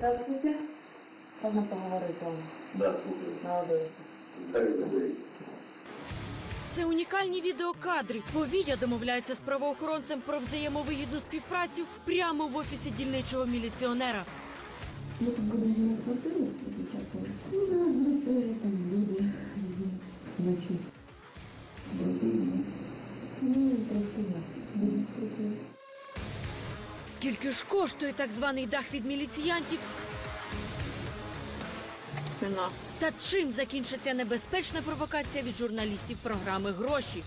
Здравствуйте. Можна поговорити вам? Да, слухаю. Це унікальні відеокадри. Повія домовляється з правоохоронцем про взаємовигідну співпрацю прямо в офісі дільничого міліціонера. Я тут буду на квартиру Скільки ж коштує так званий дах від міліціянтів? Ціна. Та чим закінчиться небезпечна провокація від журналістів програми Гроші?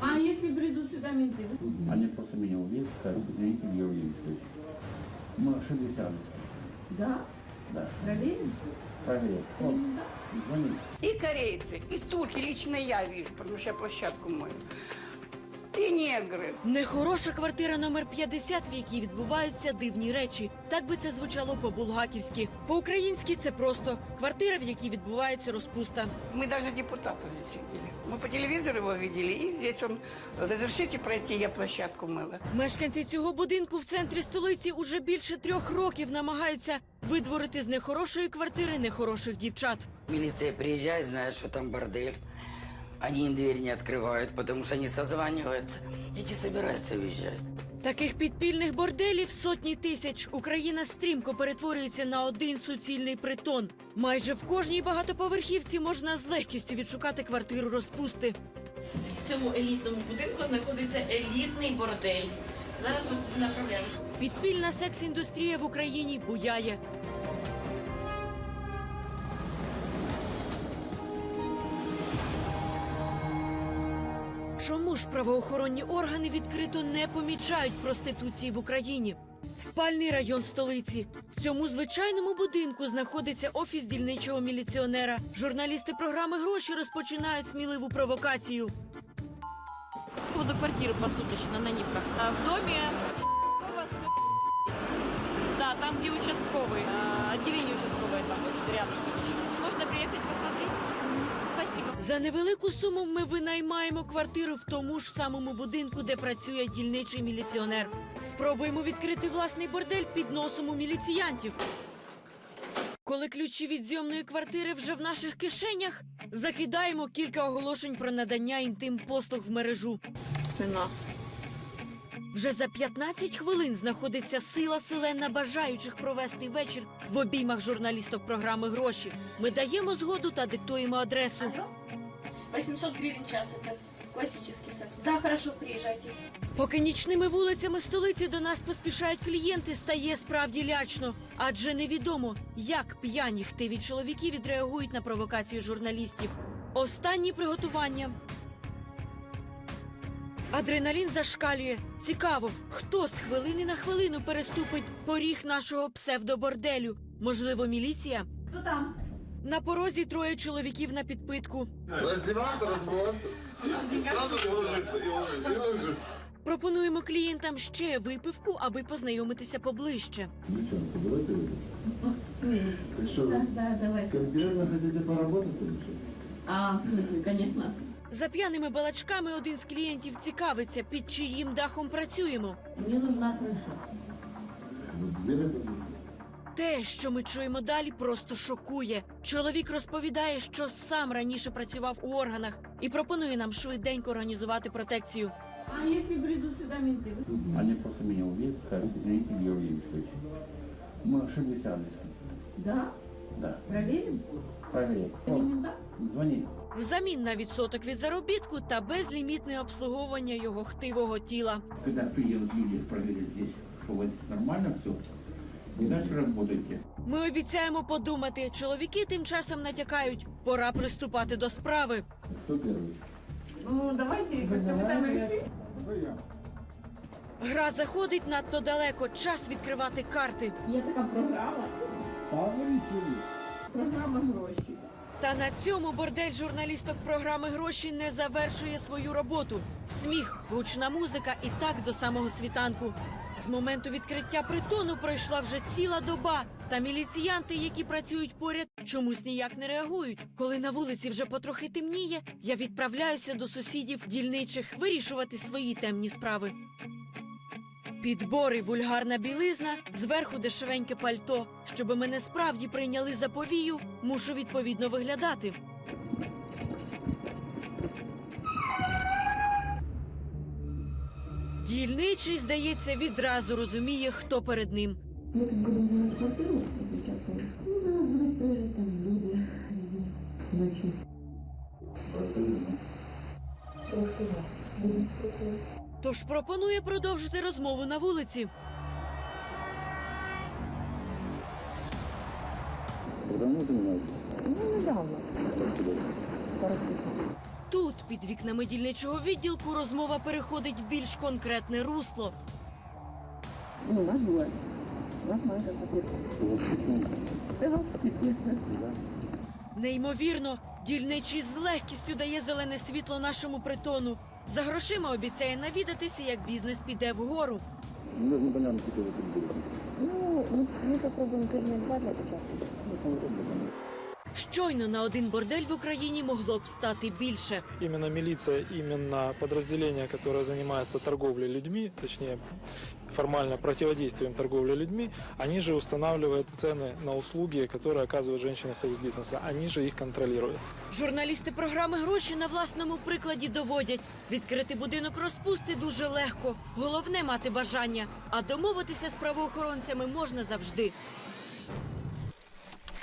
А если придут сюда менты? Они просто меня увидят, скажут, извините, Георгий Викторович. Мы ошиблись адресом. Да. Да, Проверим? проверь. Вот, звони. И корейцы, и турки, лично я вижу, потому что я площадку мою. И негры. Нехороша квартира номер 50, в якій відбуваються дивні речі. Так би це звучало по-булгаківськи. По-українськи це просто квартира, в якій відбувається розпуста. Мы даже депутата здесь видели. Мы по телевизору его видели, и здесь он, разрешите пройти, я площадку мыла. Мешканці цього будинку в центрі столиці уже більше трьох років намагаються видворити з нехорошої квартири нехороших дівчат. Милиция приезжает, знает, что там бордель. Они им дверь не открывают, потому что они созваниваются. Эти собираются уезжать. Таких підпільних борделів сотні тисяч. Україна стрімко перетворюється на один суцільний притон. Майже в кожній багатоповерхівці можна з легкістю відшукати квартиру розпусти. В цьому елітному будинку знаходиться елітний бордель. Зараз ми направляємося. Підпільна секс-індустрія в Україні буяє. Чому ж правоохоронні органи відкрито не помічають проституції в Україні? Спальний район столиці. В цьому звичайному будинку знаходиться офіс дільничого міліціонера. Журналісти програми гроші розпочинають сміливу провокацію. По поводу квартиры посуточно на Нивках. А, В доме у вас, да, там, где участковый, а, отделение участковое там вот рядышком еще. Можно приехать посмотреть? Спасибо. За невелику суму ми винаймаємо квартиру в тому ж самому будинку, де працює дільничий міліціонер. Спробуємо відкрити власний бордель під носом у міліціянтів. Коли ключі від зйомної квартири вже в наших кишенях, закидаємо кілька оголошень про надання інтим послуг в мережу. Ціна. Вже за 15 хвилин знаходиться сила селена бажаючих провести вечір в обіймах журналісток програми гроші. Ми даємо згоду та диктуємо адресу. Алло? 800 гривен в час, это классический секс. Да, хорошо, приезжайте. Поки нічними вулицями столиці до нас поспішають клієнти, стає справді лячно. Адже невідомо, як п'яні хтиві чоловіки відреагують на провокацію журналістів. Останні приготування. Адреналін зашкалює. Цікаво, хто з хвилини на хвилину переступить поріг нашого псевдоборделю? Можливо, міліція? Кто там? На порозі троє чоловіків на підпитку. Раздеваться, разбиваться. И сразу ложиться, и ложиться, и ложиться. Пропонуємо клієнтам ще випивку, аби познайомитися поближче. Девчонки, давайте выйдем. Ты что, Да, да, давай. конкретно хотите поработать или что? А, в смысле, конечно. За п'яними балачками один з клієнтів цікавиться, під чиїм дахом працюємо. Мне нужна крыша. Вот дверь это Те, що ми чуємо далі, просто шокує. Чоловік розповідає, що сам раніше працював у органах і пропонує нам швиденько організувати протекцію. А если придут сюда менты? Они просто меня увидят, скажут, извините, Георгий Викторович. Мы ошиблись адресом. Да. Да, Проверим? проверь. Вот, Комендant? Звони. Взамін на відсоток від заробітку та безлімітне обслуговування його хтивого тіла. Когда приедут люди проверить здесь, что вот нормально все, и дальше работайте. Ми обіцяємо подумати. Чоловіки тим часом натякають. Пора приступати до справи. Кто первый? Ну, давайте, там решите. Гра заходить надто далеко. Час відкривати карти. Є така програма. Програма гроші. Та на цьому бордель журналісток програми гроші не завершує свою роботу. Сміх, гучна музика і так до самого світанку. З моменту відкриття притону пройшла вже ціла доба. Та міліціянти, які працюють поряд, чомусь ніяк не реагують. Коли на вулиці вже потрохи темніє, я відправляюся до сусідів дільничих вирішувати свої темні справи. Підбори, вульгарна білизна, зверху дешевеньке пальто. Щоби мене справді прийняли за повію, мушу відповідно виглядати. Дільничий, здається, відразу розуміє, хто перед ним. Тож пропонує продовжити розмову на вулиці. Тут, під вікнами дільничого відділку, розмова переходить в більш конкретне русло. Неймовірно, дільничий з легкістю дає зелене світло нашому притону. За грошима обіцяє навідатися, як бізнес піде вгору. Ну, ми, ми попробуємо тижня два для початку. Щойно на один бордель в Україні могло б стати більше. Именно милиция, именно подразделение, которое занимается торговлей людьми, точнее формально противодействием торговле людьми, они же устанавливают цены на услуги, которые оказывают женщины секс-бизнеса. Они же их контролируют. Журналісти програми гроші на власному прикладі доводять. Відкрити будинок розпусти дуже легко. Головне мати бажання. А домовитися з правоохоронцями можна завжди.